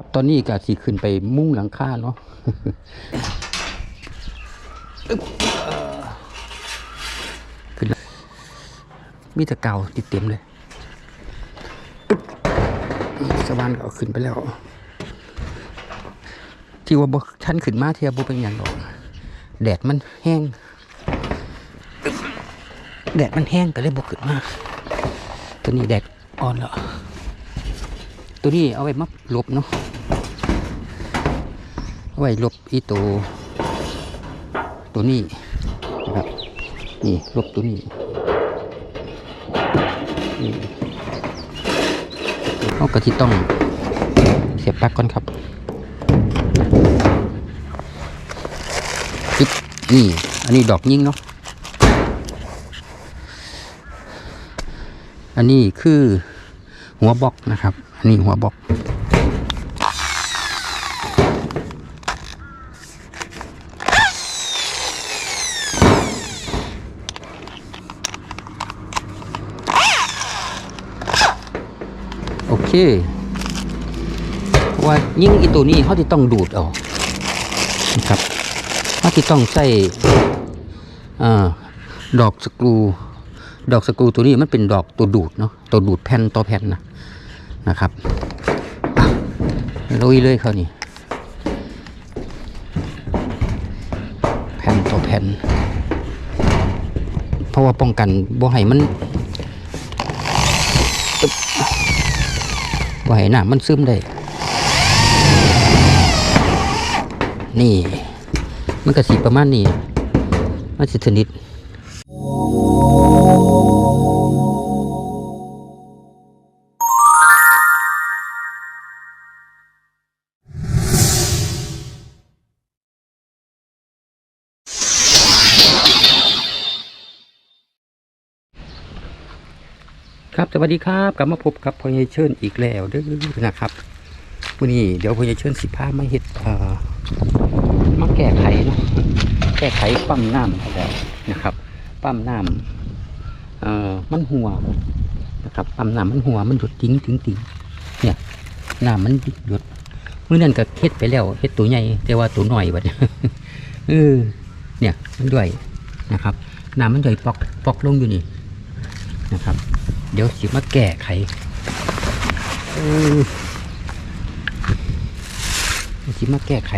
ครับตอนนี้ก็สิขึ้นไปมุ่งหลังคาเนาะขึ้นมีแต่เก่าติดเต็มเลยอึ๊บสวรรค์ก็เอาขึ้นไปแล้ว ที่ว่าบ่ท่านขึ้นมาเทียบบ่เป็นอย่างดอก แดดมันแห้ง แดดมันแห้งก็เลยบ่ขึ้นมาตัวนี้แดดอ่อนแล้วตัวนี้เอาไว้มาหลบเนาะ ไว้ลบอีตัวตัวนี้นะครับนี่ลบตัวนี้นี่เขาก็ที่ต้องเสียบปลั๊กก่อนครับปึ๊บนี่ อันนี้ดอกยิ่งเนาะอันนี้คือหัวบล็อกนะครับ อันนี้หัวบล็อก เคว่ายิ่งอีตัวนี้เขาที่ต้องดูดเอานะครับเขาที่ต้องใส่ดอกสกรูดอกสกรูตัวนี้มันเป็นดอกตัวดูดเนาะตัวดูดแผ่นต่อแผ่นนะนะครับลุยเลยเขานี่แผ่นต่อแผ่น เพราะว่าป้องกันบ่ให้มันอึ๊บ บ่ให้น้ำมันซึมได้ นี่ มันก็สีประมาณนี้ มันสิสนิท สวัสดีครับกลับมาพบกับพญเชิญอีกแล้วเด้อนะครับวันนี้เดี๋ยวพญเชิญสิพามาเฮ็ดมาแก้ไขนะแก้ไขปั๊มน้ำแล้วนะครับ ปั๊มน้ำมันหัวนะครับปั๊มน้ำมันหัวมันหยดติ้งติ้งติ้งเนี่ยน้ำมันหยดเมื่อนั้นก็เฮ็ดไปแล้วเฮ็ดตัวใหญ่แต่ว่าตัวหน่อยบัดเออเนี่ยมันด้วยนะครับน้ำมันย่อยปอกปอกลงอยู่นี่นะครับ เดี๋ยวสิมาแก้ไขสิมาแก้ไข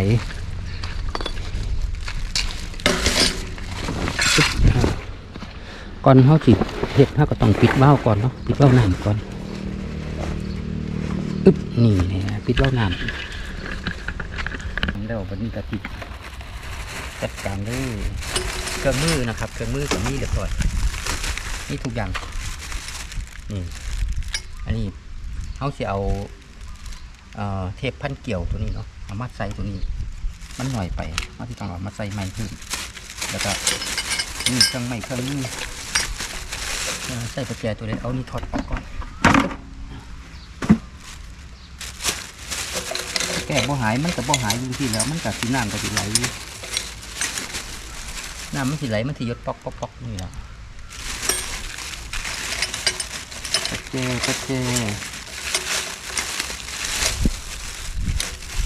ปึ๊บอ่าก่อนเขาสิเห็ดเขาก็ต้องปิดว่าก่อนเนาะปิดว่าน้ำก่อนอึ๊บนี่เลยนะปิดว่าน้ำแล้ววันนี้ก็ติดจัดการเลยเครื่องมือนะครับ เครื่องมือกับมีเรียบร้อยนี่ทุกอย่าง นี่อันนี้เขาจะเอาเอ่อเทปพันเกี่ยวตัวนี้เนาะเอามาใส่ตัวนี้ มันหน่อยไปเอาที่ต้องเอามาใส่ไม้ขึ้นแล้วก็นี่เครื่องไม้เครื่องนี้ใส่ประแจตัวนี้เอานี่ถอดออกก่อนแก้บ่หายมันกับบ่หายอยู่ที่แล้ว มันกับสีน้ำกับสีไหลน้ำมันสีไหลมันสียดปอกปอกปอกนี่แหละ ปัจ เจปัจเจ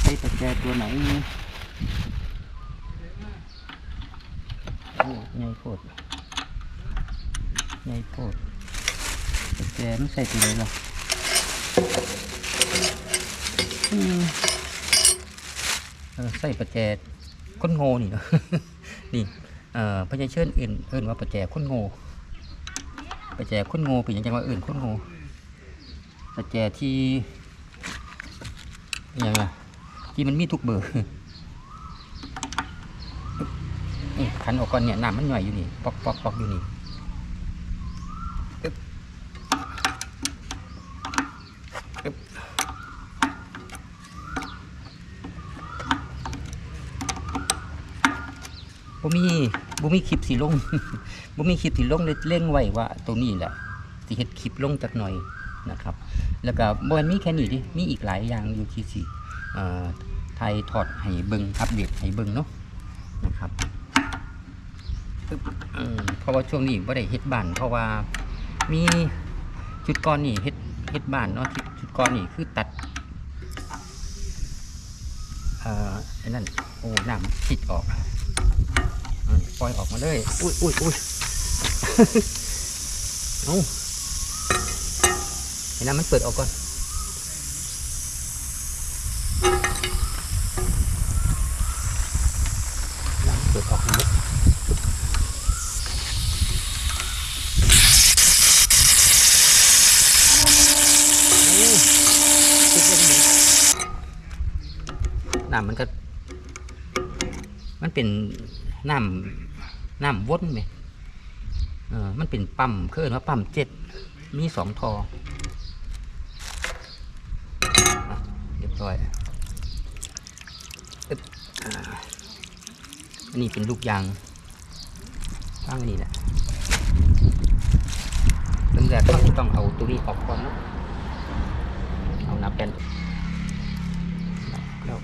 ใช้ปัจเจตัวไหนโอ้ใหญ่โพดใหญ่โพดปัจเจไม่ใส่ตัวไหนหรอกใส่ปัจเจคนโง่นี่เนาะนี่เอ่อพญาเชิญอื่นอื่นว่าปัจเจคนโง่ประแจคนโง่เป็นหยังจังว่าอื่นคนโง่ ประแจที่อย่างไรที่มันมีทุกเบอร์นี่ขันออกก่อนเนี่ยน้ำมันหน่อยอยู่นี่ปอกปอกปอกอยู่นี่บ่มีบ่มีคลิปสีลงบ่มีคลิปที่ลงเลยเร่งไว้ว่าตัวนี้แหละที่เฮ็ดคลิปลงจักหน่อย นะครับ แล้วก็บนมีแค่นี้ดิมีอีกหลายอย่างอยู่ที่สี่ไทยถอดให้เบิงอัปเดตให้เบิงเนาะนะครับเพราะว่าช่วงนี้บ่ได้เฮ็ดบ้านเพราะว่ามีจุดก่อนนี่เฮ็ดเฮ็ดบ้านเนาะจุดก่อนนี่คือตัดเอ่อไอ้นั่นโอ้น้ำคิดออกปล่อยออกมาเลย อุ้ยอุ้ยอุ้ยเอา ไอ้น้ำมันเปิดออกก่อนน้ำเปิดออกนิดน้ำมันก็ มันเป็นน้ำน้ำวนไหมเออมันเป็นปั๊มเคือเอิ้นว่าปั๊มเจ็ดมีสองทออ่ะเรียบร้อยอึ๊บอ่าอันนี้เป็นลูกยางข้างนี้แหละเริ่มแรกต้องต้องเอาตัวนี้ออกก่อนเนอะเอานับเป็นแล้ว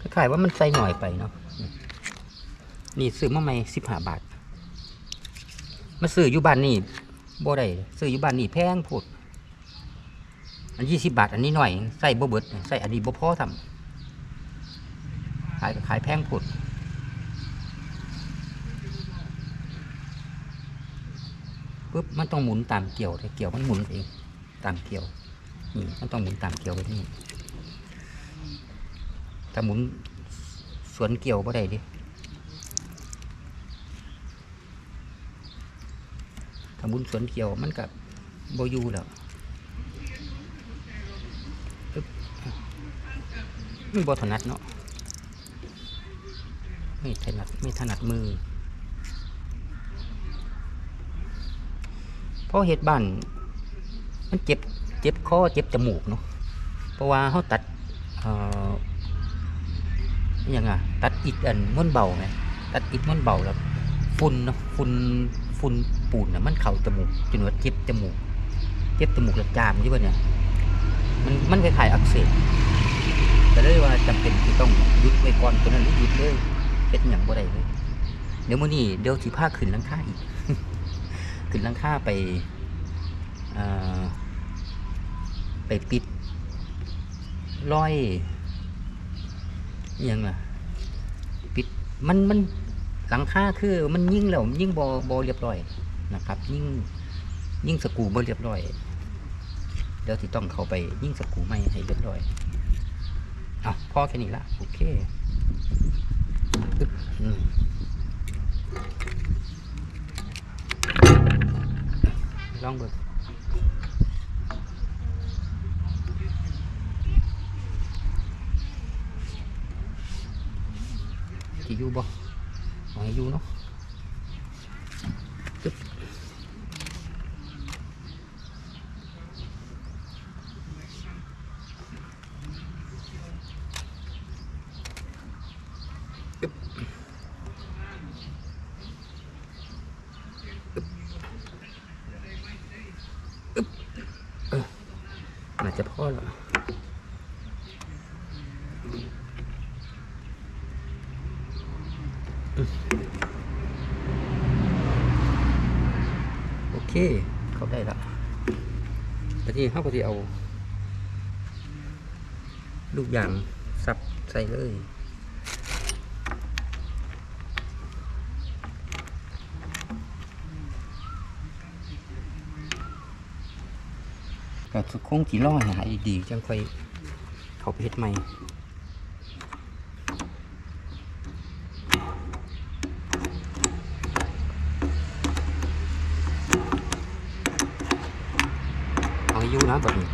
คล้ายๆว่ามันใส่หน่อยไปเนาะ นี่ซื้อมาใหม่สิบห้าบาท มาซื้ออยู่บ้านนี่บ่ได้ซื้ออยู่บ้านนี่แพงโพดอันยี่สิบบาท อันนี้หน่อยใส่บ่เบิดใส่อันนี้บ่พอทำขายขายแพงโพดปุ๊บมันต้องหมุนตามเกี่ยวแต่เกี่ยวมันหมุนเองตามเกี่ยวนี่มันต้องหมุนตามเกี่ยวแบบนี้ถ้าหมุนสวนเกี่ยวบ่ได้ดิ ถ้าหมุนสวนเกี่ยวมันกับโบยูแล้วอึ๊บมันบ่ถนัดเนาะไม่ถนัดไม่ถนัดมือเพราะเห็ดบ้านมันเจ็บเจ็บคอเจ็บจมูกเนาะเพราะว่าเขาตัดเอ่อย่างอะตัดอิฐอันม้วนเบาไหมตัดอิฐม้วนเบาแล้วฝุ่นเนาะฝุ่นฝุ่น ปูนน่ะมันเข่าจมูกจนว่าเจ็บจมูกเจ็บจมูกแล้วจามอยู่ปะเนี่ย มันมันคล้ายๆอักเสบแต่เลยว่าจำเป็นที่ต้องยุดไว้ก่อนตัวนั้นหรือยุดเลยเป็นอย่างบ่ได้เลย เดี๋ยวมื้อนี้เดี๋ยวสิพาขึ้นหลังคาอีก ขึ้นหลังคาไปอไปปิดร้อยยังล่ะปิดมันมันหลังคาคือมันยิ่งแล้วยิ่งบอบอเรียบร้อย นะครับ ยิ่งยิ่งสกูบ่เรียบร้อยเดี๋ยวที่ต้องเข้าไปยิ่งสกูไม่ให้เรียบร้อยเอาพอแค่นี้ละโอเคอืมลองเบิกที่อยู่บ่เอาให้อยู่เนาะอึ๊บอึ๊บอึ๊บอึ๊บเออน่า จะพอแล้วโอเค เข้าได้ละแต่ที่เขางทีเอา ลูกยางสับใส่เลย ก็คงจีล่อหายดีจังค่อยเขาไปเพชรใหม่ เอาให้อยู่นะแบบนี้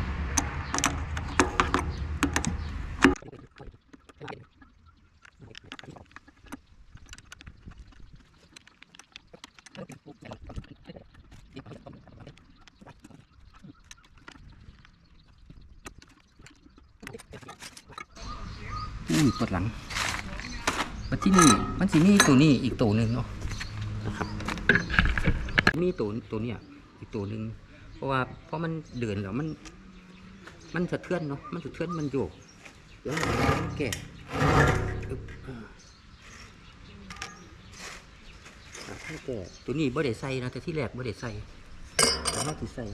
อุ้ยปวดหลังมาที่นี่มันสิมีตัวนี้อีกตัวหนึ่งเนาะนะครับมีตัวตัวเนี้ยอีกตัวหนึ่งเพราะว่าเพราะมันเดินแล้วมัน มันสะเทือนเนาะมันสะเทือนมันโยกเดี๋ยวมันแก่อึ๊บอ่าให้แก่ตัวนี้บ่ได้ใส่นะแต่ที่แรกบ่ได้ใส่แต่ว่าสิใส่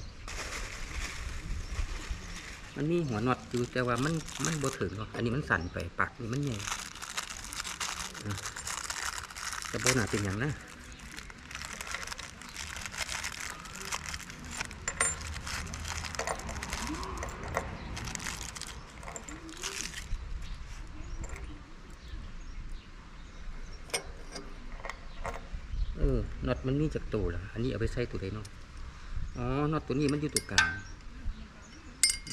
มันมีหัวน็อตอยู่แต่ว่ามันมันบ่ถึงอกอันนี้มันสั่นไปปากนี่มันใหญ่อะแต่บ่น่าเป็นอย่างนะเออน็อตมันมีจากตัวละอันนี้เอาไปใส่ตัวใดเนาะอ๋อน็อตตัวนี้มันอยู่ตัวกลาง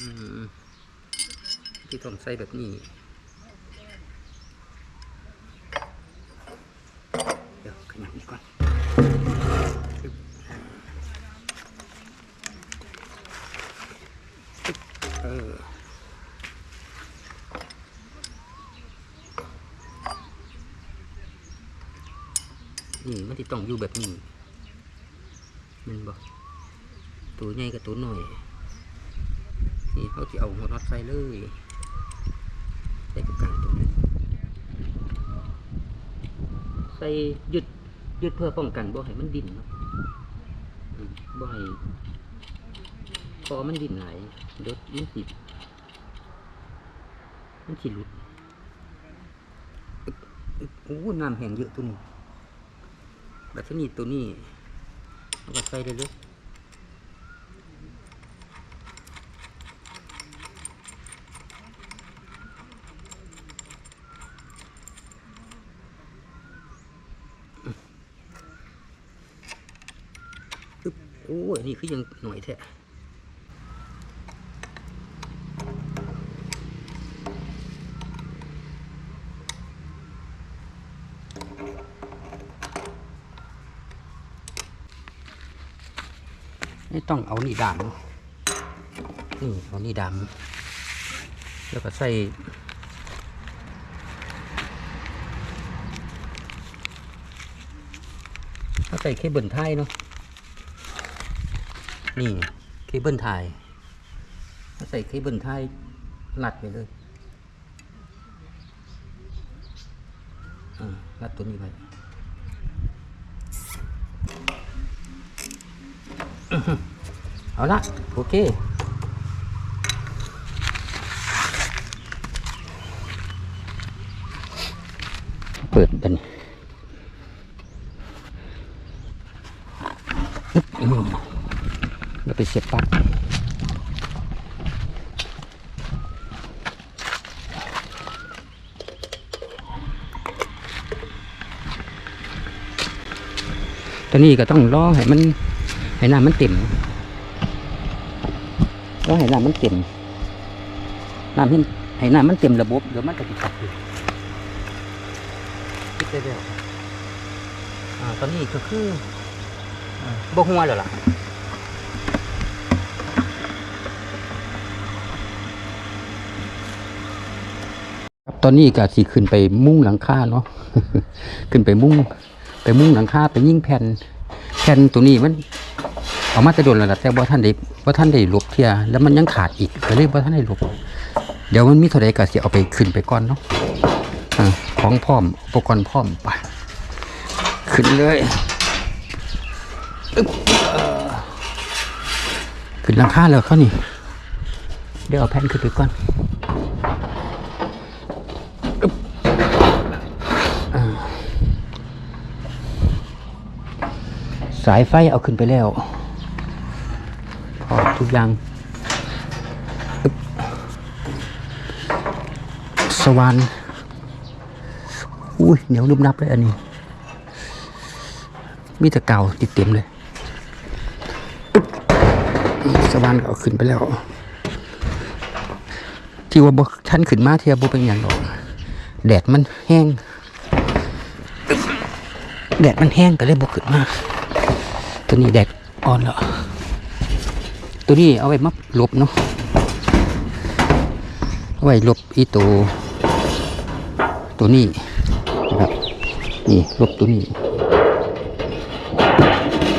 อืม ที่ต้องใส่แบบนี้ เดี๋ยวขยับนี่ก่อนเออนี่มันที่ต้องอยู่แบบนี้มันบอกตัวใหญ่กับตัวหน้อยนี่เขาจะเอาหัวน็อตใส่เลยใส่ตรงกลางตรงนี้ใส่ ยึดยึดเพื่อป้องกันบ่ให้มันดิ่นเนาะอืมบ่ให้พอมันดิ่นไหลายเดี๋ยวมันสิมันสิหลุดโอ้น้ำแห้งเยอะตัวนี้แบบนี้ตัวนี้เอาไปใส่ได้เลย ปึ๊บโอ้ย นี่คือยังหน่อยแท้ไม่ต้องเอานี่ดามนี่เอานี่ดามแล้วก็ใส่ใส่เคเบิลไทยเนาะ นี่เคเบิลไทยใส่เคเบิลไทยรัดไปเลยรัดตัวนี้ไปเอาละโอเค เปิดกันอึ๊บอืม เราไปเสียบปลั๊กตอนนี้ก็ต้องรอให้มันให้น้ำมันเต็มรอให้น้ำมันเต็มน้ำให้ให้น้ำมันเต็มระบบเดี๋ยวมันจะติดขัดอยู่คิดได้แล้วอ่าตอนนี้ก็คือบ่หัวแล้วล่ะ ครับต อนนี้ก็สิขึ้นไปมุ่งหลังคาเนาะขึ้นไปมุ่ง ไปมุ่งหลังคาไปยิ่งแผ่นแผ่นตัวนี้มันเอามาจะโดนแล้วล่ะแต่ว่าท่านได้ว่าท่านได้ลบเทียแล้วมันยังขาดอีกก็เลยว่าท่านได้ลบเดี๋ยวมันมีเท่าไรก็สิเอาไปขึ้นไปก่อนเนาะของพร้อมอุปกรณ์พร้อมไปขึ้นเลยขึ้นหลังคาแล้วเขานี่เดี๋ยวเอาแผ่นขึ้นไปก่อน สายไฟเอาขึ้นไปแล้วพอทุกอย่างอึ๊บสว่านอุ้ยเหนียวนุบนับเลยอันนี้ มีแต่เก่าติดเต็มเลยอึ๊บสว่านก็เอาขึ้นไปแล้ว ที่ว่าบท่านขึ้นมาเทียบเป็นอย่างดอกแดดมันแห้ง แดดมันแห้งก็เลยบกขึ้นมา ตัวนี้แดดอ่อนแล้วตัวนี้เอาไว้มับลบเนาะเอาไว้ลบอีตัวตัวนี้นะครับนี่ลบตัวนี้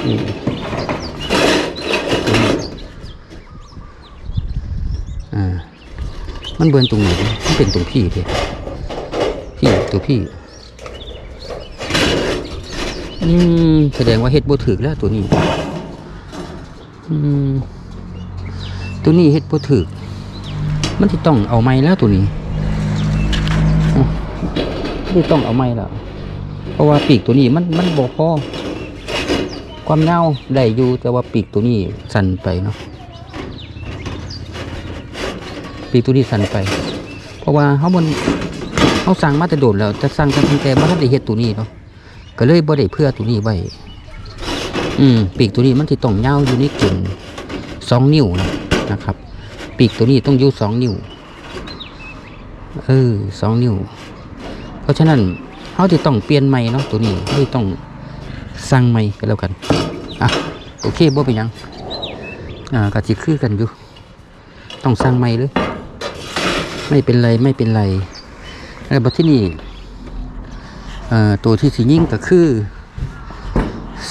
นี่ตัวนี้อ่ามันเบิร์นตรงไหนมันเป็นตรงพี่พี่พี่ตัวพี่ อืมแสดงว่าเฮ็ดบ่ถึกแล้วตัวนี้ อืมตัวนี้เฮ็ดบ่ถึก มันสิต้องเอาไม้แล้วตัวนี้ไม่ต้องเอาไม้แล้วเพราะว่าปีกตัวนี้มันมันบ่พอความยาได้อยู่แต่ว่าปีกตัวนี้สั่นไปเนาะปีกตัวนี้สั่นไป เพราะว่าเฮามันเฮาสั่งมาแต่โดดแล้วจะสั่งแต่ตั้งแต่บ่ทันได้เฮ็ดตัวนี้เนาะ ก็เลยบ่ได้เพื่อตัวนี้ไว้อืมปีกตัวนี้มันสิต้องยาอยู่ในกึ่งสองนิ้วนะนะครับ ปีกตัวนี้ต้องอยู่สองนิ้วเออสองนิ้ว เพราะฉะนั้นเขาจะต้องเปลี่ยนใหม่เนาะตัวนี้เขาจะต้องสั่งใหม่ก็แล้วกันอะโอเคบ่เป็นยังอ่ากะจิคือกันอยู่ต้องสั่งใหม่เลยไม่เป็นไรไม่เป็นไรแล้วบัดที่นี่ ตัวที่สียิ่งก็คือ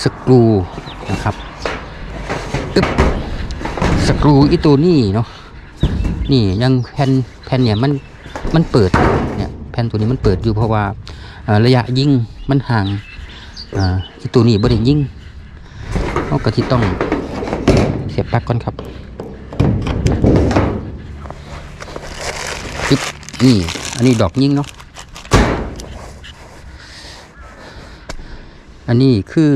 สกรูนะครับอึ๊บสกรูอีตัวนี้เนาะนี่ยังแผ่นแผ่นเนี่ยมันมันเปิดเนี่ยแผ่นตัวนี้มันเปิดอยู่เพราะว่าระยะยิงมันห่างอีตัวนี้บริยิงเขาก็ที่ต้องเสียบปลั๊กก่อนครับปึ๊บนี่อันนี้ดอกยิ่งเนาะ อันนี้คือ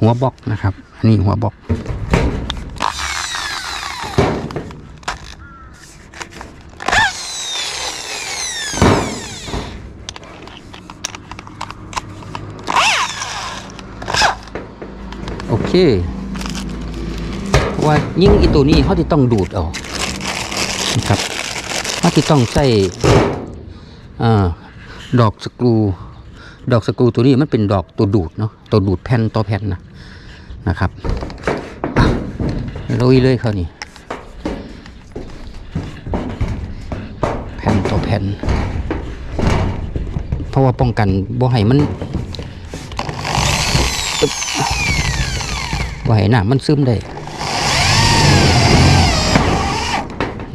หัวบล็อกนะครับ อันนี้หัวบล็อกโอเคว่ายิ่งอีตัวนี้เขาจะต้องดูดเอานะครับเขาจะต้องใส่ดอกสกรู ดอกสกูตัวนี้มันเป็นดอกตัวดูดเนาะตัวดูดแผ่นต่อแผ่นนะนะครับลุยเลยเขานี่แผ่นต่อแผ่นเพราะว่าป้องกันบ่ให้มันไหวหนามันซึมได้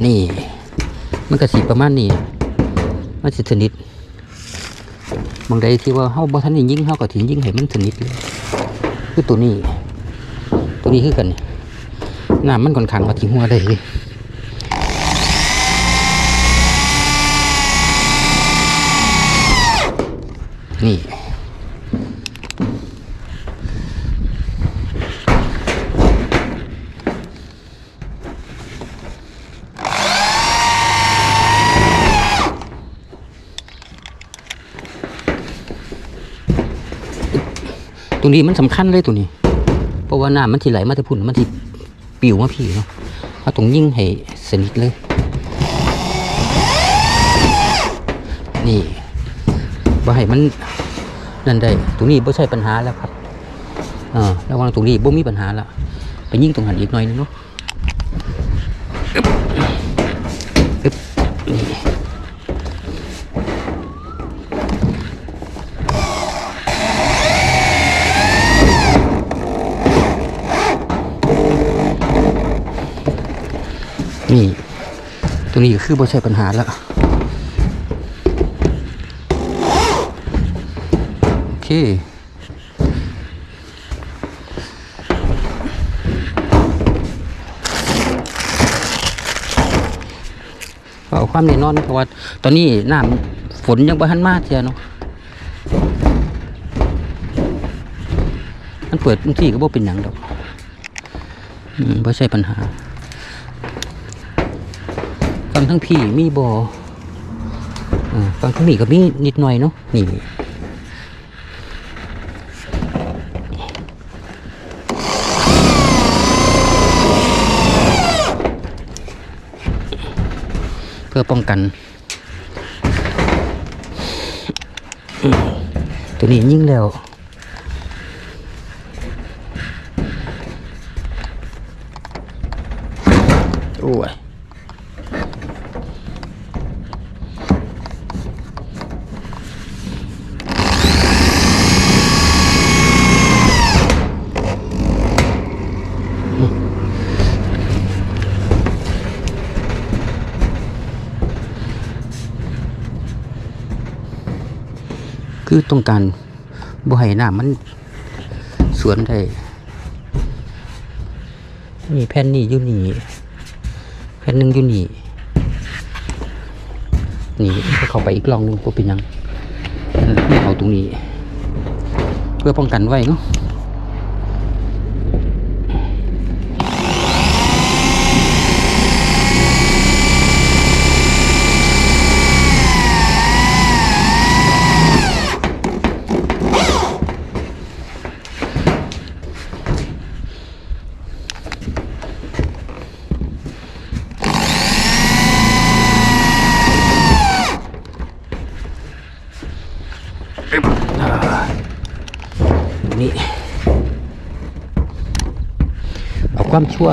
นี่ มันกระสีประมาณนี้มันสิสนิท บางใดที่ว่าเฮาบ่ทันได้ยิงเฮาก็ถิงยิงให้มันสนิทเลยคือตัวนี้ ตัวนี้คือกันนี่น้ำมันก่อนขังว่าทิ้งหัวได้เลยนี่ ตัวนี้มันสำคัญเลยตัวนี้ เพราะว่าน้ำมันสิไหลมาแต่พุ่นมันสิปิวมาพี่เนาะเอาตรงยิ่งให้สนิทเลย นี่บ่ให้มันนั่นได้ตรงนี้บ่ใช่ปัญหาแล้วครับอ่าระวังตรงนี้บ่มีปัญหาล้วไปยิ่งตรงหันอีกหน่อยนึงเนาะ นี่ตรงนี้ก็คือบ่ใช่ปัญหาแล้วโอเคเอาความแน่นอนเพราะว่าตอนนี้น้ำฝนยังบ่ทันมาเทียเนาะมันเปิดบางที่ก็บ่เป็นหยังดอกอืมบ่ใช่ปัญหา ฟังทั้งพี่มีบอฟังทั้งนี้ก็มีนิดหน่อยเนาะนี่เพื่อป้องกัน ตัวนี้ยิ่งแล้วโอ้ย คือต้องการบ่ให้น้ามันสวนได้นี่แผ่นนี่อยู่นี่แผ่นหนึ่งอยู่นี่นี่ก็เข้าไปอีกลองหนึงก็เป็นยังเออเอาตรงนี้ เพื่อป้องกันไว้เนาะ นี่เอาความชั่ว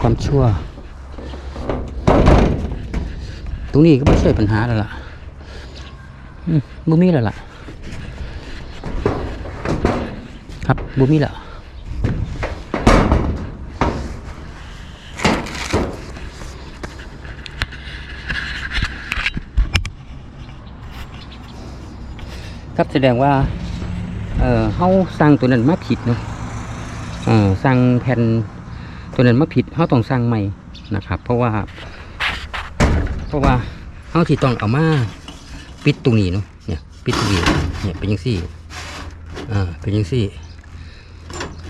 ความชั่ว ตรงนี้ก็ไม่ใช่ปัญหาแล้วล่ะอืมบ่มีแล้วล่ะ ครับบูมี่แหละ ครับแสดงว่า เออเขาสร้างตัวนั้นมาผิดเนาะเออสร้างแผ่นตัวนั้นมาผิดเขาต้องสร้างใหม่นะครับ เพราะว่า เพราะว่าเขาที่ต้องเอามาปิดตรงนี้เนาะเนี่ยปิดตรงนี้เนี่ยเป็นยังซี่อ่าเป็นยังสี่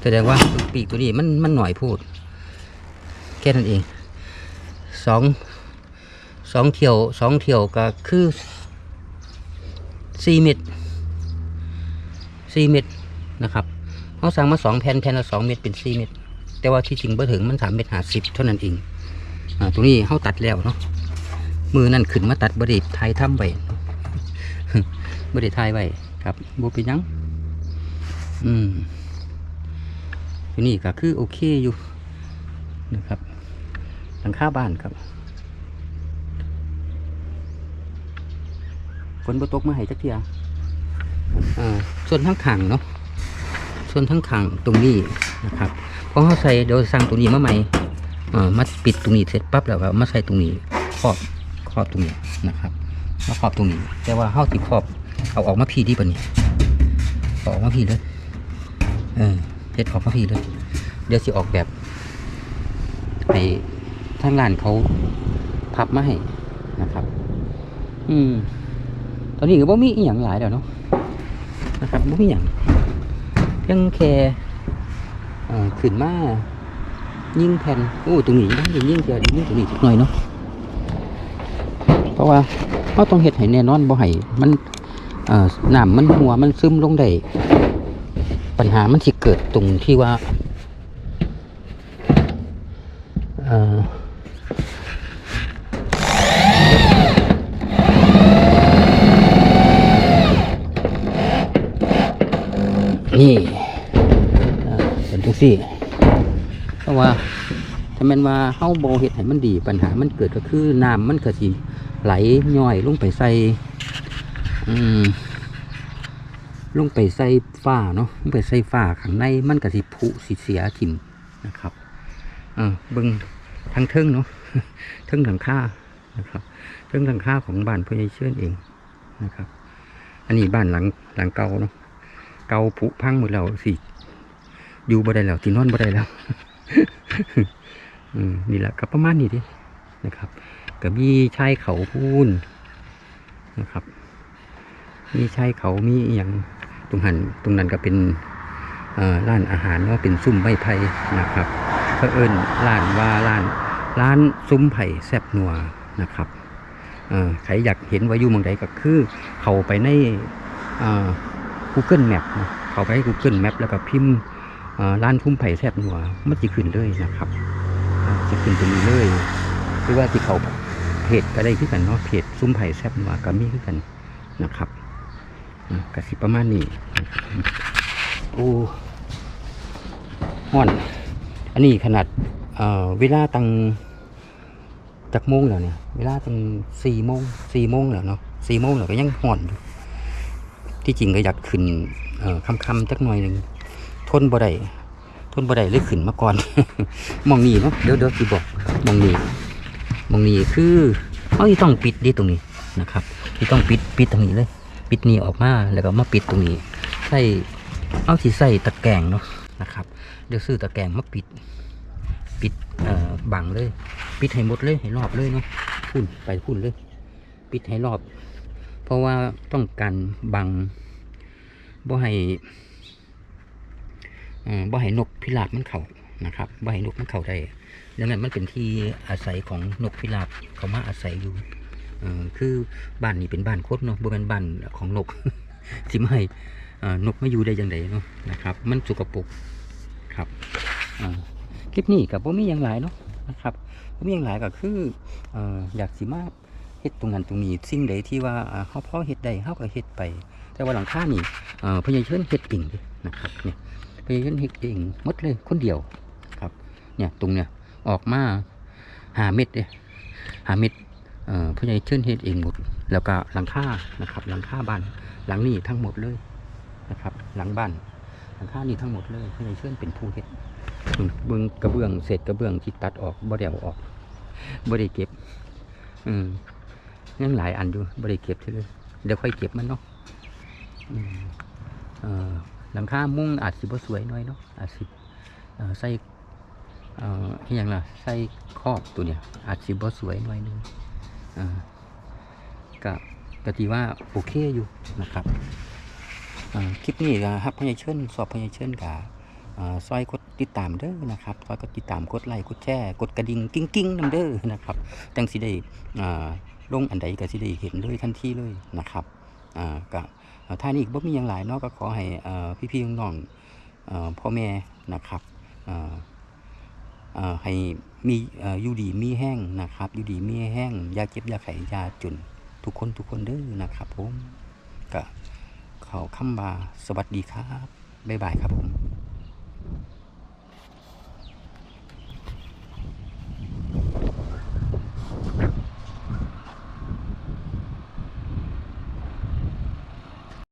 แสดงว่าปีกตัวนี้มันมันหน่อยพูด แค่นั้นเองสองสองเที่ยวสองเที่ยวก็คือสี่เม็ด สี่เม็ดนะครับเขาสั่งมาสองแผ่นแผ่นละสองเม็ดเป็นสี่เม็ดแต่ว่าที่จริงเบอถึงมันสามเม็ดหาสิบเท่านั้นเองอ่าตรงนี้เขาตัดแล้วเนาะมือนั่นขึ้นมาตัดบริไทยทำไปบริไทยไว้ครับบูเป็นยังอืมทีนี่ก็คือโอเคอยู่นะครับหลังคาบ้านครับฝนบ่ตกมาให้จักเทียอ่า ส่วนทั้งขังเนาะส่วนทั้งขังตรงนี้นะครับพอเขาใส่เดี๋ยวสั่งตรงนี้มาใหม่อ่ามาปิดตรงนี้เสร็จปั๊บแล้วก็มาใส่ตรงนี้ครอบครอบตรงนี้นะครับมาครอบตรงนี้ แต่ว่าเขาติดครอบเอาออกมาพี่ดีป่ะนี่อออกมาพี่เลยเออเฮ็ดออกมาพี่เลย เดี๋ยวสิออกแบบให้ทางร้านเขาพับมาให้นะครับ อืม ตอนนี้ก็บ่มีอีหยังหลายแล้วเนาะ นะครับบ่มีหยังเพียงแค่ขึ้นมายิ่งแผ่นโอ้ตรงนี้นะยิงยิงเดียวยิงตรงนี้สักหน่อยเนาะเพราะว่าเขาต้องเฮ็ดให้แน่นอนบ่ให้มันเอ่อน้ำมันหัวมันซึมลงได้ปัญหามันที่เกิดตรงที่ว่าเอ่อนี่เอ่อเป็นทุก สี่เพราะว่าถ้าแมันว่าเฮาบ่เฮ็ดให้มันดีปัญหามันเกิดก็คือน้ำมันก็สิไหลย่อยลงไปใส่อืมลงไปใส่ฝ้าเนาะลงไปใส่ฝ้าข้างในมันก็สิผุสิเสียถิ่มนะครับเออเบิ่งทางเทิงเนาะเทิงหลังคานะครับเทิงหลังคาของบ้านพ่อใหญ่เชื่อนเองนะครับ อันนี้บ้านหลังหลังเก่าเนาะเก่าผุพังหมดแล้วสิ อยู่บ่ได้แล้วที่นอนบ่ได้แล้วอืมนี่แหละก็ประมาณนี้ดินะครับก็มีชายเขาพูนนะครับ มีชายเขามีอย่างตรงหันตรงนั้นก็เป็นเอ่อร้านอาหารว่าเป็นซุ้มไม้ไผ่นะครับก็เอิ้นร้านว่าร้าน ร้านซุ้มไผ่แซบนัวนะครับใครอยากเห็นว่าอยู่เมืองใดก็คือเข้าไปในเอ่อ Google Map เข้าไปให้ Google Map แล้วก็พิมพ์ ร้านซุ้มไผ่แซบนัวมันจะขึ้นเลยนะครับจะขึ้นตรงนี้เลยหรือว่าที่เขาเพจก็ได้ขึ้นกันเนาะเพจซุ้มไผ่แซบนัวก็มีขึ้นกันนะครับอะกสิประมาณนี้โอ้ห่อนอันนี้ขนาดเวลาตังจากโมงแล้วเนี่ย เวลาตังสี่โมงสี่โมงแล้วเนาะสี่โมงแล้วก็ยังห่อนอยู่ที่จริงก็อยากขึ้นค่ำๆจักหน่อยหนึ่ง นบ่ได้ทนบ่ได้เลยขึ้นมาก่อน มองนี้เนาะเดี๋ยวเดี๋ยวสิบอกมองนี้หมองนี้คือเอาต้องปิดดิตรงนี้นะครับที่ต้องปิดปิดตรงนี้เลย ปิดนี่ออกมาแล้วก็มาปิดตรงนี้ใส่เอาที่ใส่ตะแกรงเนาะนะครับ เดี๋ยวซื้อตะแกรงมาปิด ปิดเอ่อบังเลย ปิดให้หมดเลยให้รอบเลยเนาะพุ่นไปพุ่นเลย ปิดให้รอบ เพราะว่าต้องการบังบ่ให้เอ่อ บ่ให้นกพิราบมันเข้านะครับบ่ให้นกมันเข้าได้ดังนั้นมันเป็นที่อาศัยของนกพิราบเขามาอาศัยอยู่คือบ้านนี้เป็นบ้านโคตรเนาะบ่เป็นบ้านของนกสิมาให้เอ่อนกมาอยู่ได้ยังไงเนาะนะครับ มันสุกปรกครับคลิปนี้กับบ่มีอย่างหลายเนาะนะครับบ่มีอย่างหลายก็คืออยากสิมาเฮ็ดตรงนั้นตรงนี้สิ่งใดที่ว่าอ่าเฮาพอเฮ็ดได้เฮาก็เฮ็ดไป แต่ว่าหลังคานี่พญาเชิญเฮ็ดเองเด้นะครับเนี่ย พญาเชิญเฮ็ดเองหมดเลยคนเดียวครับ เนี่ยตรงเนี่ยออกมาหาเม็ดเด้หาเม็ดเอ่อพญาเชิญเฮ็ดเองหมด แล้วก็หลังคานะครับ หลังคาบ้านหลังนี้ทั้งหมดเลยนะครับ หลังบ้านหลังคานี่ทั้งหมดเลยพญาเชิญเป็นผู้เฮ็ดเบิ่งกระเบื้องเศษกระเบื้องที่ตัดออกบ่ได้เอาออกบ่ได้เก็บ อืมยังหลายอันอยู่บริเก็บเท่าเลยเดี๋ยวค่อยเก็บมันเนาะอืมเอ่อ หลังคามุ้งอาจสิบ่สวยน้อยเนาะอาจสิเอ่อใส่เอ่ออย่างล่ะใส่ครอบตัวเนี้ยอาจสิบ่สวยน่อยนึงอ่าก็ก็ทีว่าโอเคอยู่นะครับคลิปนี้ก็ฮับพญาเชิญสอบพญาเชิญกับซอยกดติดตามเด้อนะครับซอยกดติดตามกดไลค์กดแชร์กดกระดิ่งกิ้งกิ้งนํเด้อนะครับจังสิได้ลงอันใดก็สิได้เห็นเลยทันทีเลยนะครับก็ ท่านี้บ่มีอย่างหลายเนาะก็ขอให้เอ่พี่ๆน้องๆพ่อแม่นะครับให้มีอยู่ดีมีแห้งนะครับอยู่ดีมีแห้งยาเจ็บยาไข้ยาจุนทุกคนทุกคนเด้อนะครับผมก็ขอคำว่าสวัสดีครับบ๊ายบายครับผม